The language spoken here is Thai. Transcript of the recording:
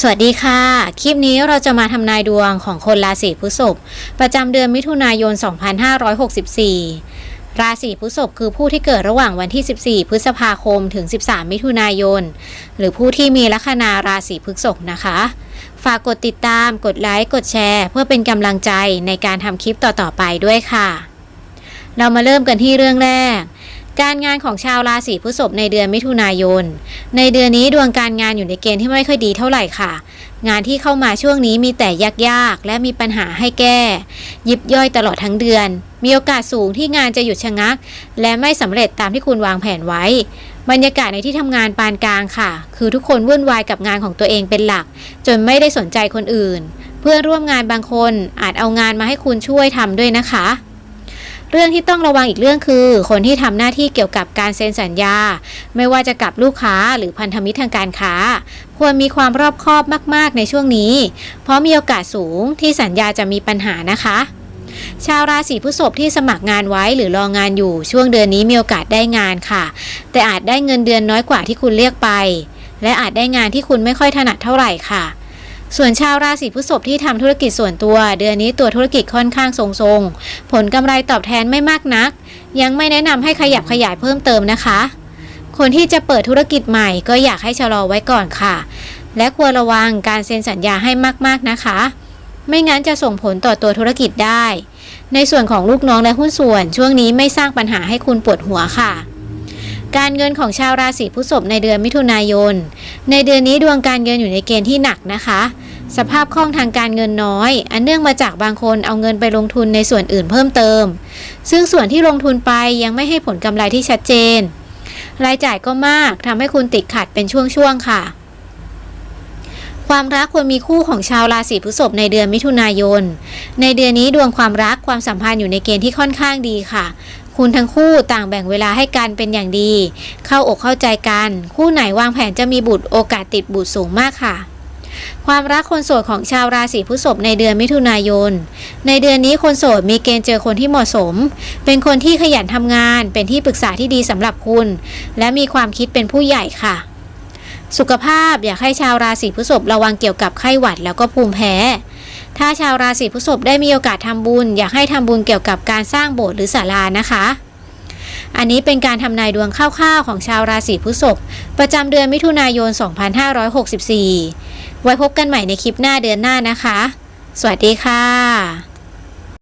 สวัสดีค่ะ คลิปนี้เราจะมาทำนายดวงของคนราศีพฤษภประจำเดือนมิถุนายน 2564 ราศีพฤษภคือผู้ที่เกิดระหว่างวันที่ 14 พฤษภาคมถึง 13 มิถุนายน หรือผู้ที่มีลัคนาราศีพฤษภนะคะ ฝากกดติดตาม กดไลค์ กดแชร์ เพื่อเป็นกำลังใจในการทำคลิปต่อๆไปด้วยค่ะ เรามาเริ่มกันที่เรื่องแรก การงานของชาวราศีพฤษภในเดือนมิถุนายน ในเดือนนี้ดวงการงานอยู่ในเกณฑ์ที่ไม่ค่อยดีเท่าไหร่ค่ะ งานที่เข้ามาช่วงนี้มีแต่ยากๆ และมีปัญหาให้แก้ ยิบย่อยตลอดทั้งเดือน มีโอกาสสูงที่งานจะหยุดชะงัก และไม่สำเร็จตามที่คุณวางแผนไว้ บรรยากาศในที่ทำงานปานกลางค่ะ คือทุกคนวุ่นวายกับงานของตัวเองเป็นหลัก จนไม่ได้สนใจคนอื่น เพื่อนร่วมงานบางคนอาจเอางานมาให้คุณช่วยทำด้วยนะคะ เรื่องที่ต้องระวังอีกเรื่องคือ คนที่ทำหน้าที่เกี่ยวกับการเซ็นสัญญา ไม่ว่าจะกับลูกค้าหรือพันธมิตรทางการค้า ควรมีความรอบคอบมาก ๆ ในช่วงนี้ เพราะมีโอกาสสูงที่สัญญาจะมีปัญหานะคะชาวราศีพฤษภที่สมัครงานไว้หรือรองงานอยู่ช่วงเดือนนี้มีโอกาสได้งานค่ะ แต่อาจได้เงินเดือนน้อยกว่าที่คุณเรียกไป และอาจได้งานที่คุณไม่ค่อยถนัดเท่าไหร่ค่ะ ส่วนชาวราศีพฤษภที่ทำธุรกิจส่วนตัว เดือนนี้ตัวธุรกิจค่อนข้างทรงๆ ผลกำไรตอบแทนไม่มากนัก ยังไม่แนะนำให้ขยับขยายเพิ่มเติมนะคะ คนที่จะเปิดธุรกิจใหม่ก็อยากให้ชะลอไว้ก่อนค่ะ และควรระวังการเซ็นสัญญาให้มากๆนะคะ ไม่งั้นจะส่งผลต่อตัวธุรกิจได้ ในส่วนของลูกน้องและหุ้นส่วน ช่วงนี้ไม่สร้างปัญหาให้คุณปวดหัวค่ะ การเงินของชาวราศีพฤษภในเดือนมิถุนายน ในเดือนนี้ดวงการเงินอยู่ในเกณฑ์ที่หนักนะคะ สภาพคล่องทางการเงินน้อย อันเนื่องมาจากบางคนเอาเงินไปลงทุนในส่วนอื่นเพิ่มเติม ซึ่งส่วนที่ลงทุนไปยังไม่ให้ผลกำไรที่ชัดเจน รายจ่ายก็มากทำให้คุณติดขัดเป็นช่วงๆค่ะ ความรักควรมีคู่ของชาวราศีพฤษภในเดือนมิถุนายน ในเดือนนี้ดวงความรักความสัมพันธ์อยู่ในเกณฑ์ที่ค่อนข้างดีค่ะ คุณทั้งคู่ต่างแบ่งเวลาให้กันเป็นอย่างดี เข้าอกเข้าใจกัน คู่ไหนวางแผนจะมีบุตรโอกาสติดบุตรสูงมากค่ะ ความรักคนโสดของชาวราศีพฤษภในเดือนมิถุนายน ในเดือนนี้คนโสดมีเกณฑ์เจอคนที่เหมาะสม เป็นคนที่ขยันทำงาน เป็นที่ปรึกษาที่ดีสำหรับคุณ และมีความคิดเป็นผู้ใหญ่ค่ะ สุขภาพอยากให้ชาวราศีพฤษภระวังเกี่ยวกับไข้หวัดแล้วก็ภูมิแพ้ ถ้าชาวราศีพฤษภได้มีโอกาสทำบุญ อยากให้ทำบุญเกี่ยวกับการสร้างโบสถ์หรือศาลานะคะ อันนี้เป็นการทำนายดวงคร่าวๆของชาวราศีพฤษภประจำเดือนมิถุนายน 2564 ไว้พบกันใหม่ในคลิปหน้าเดือนหน้านะคะ สวัสดีค่ะ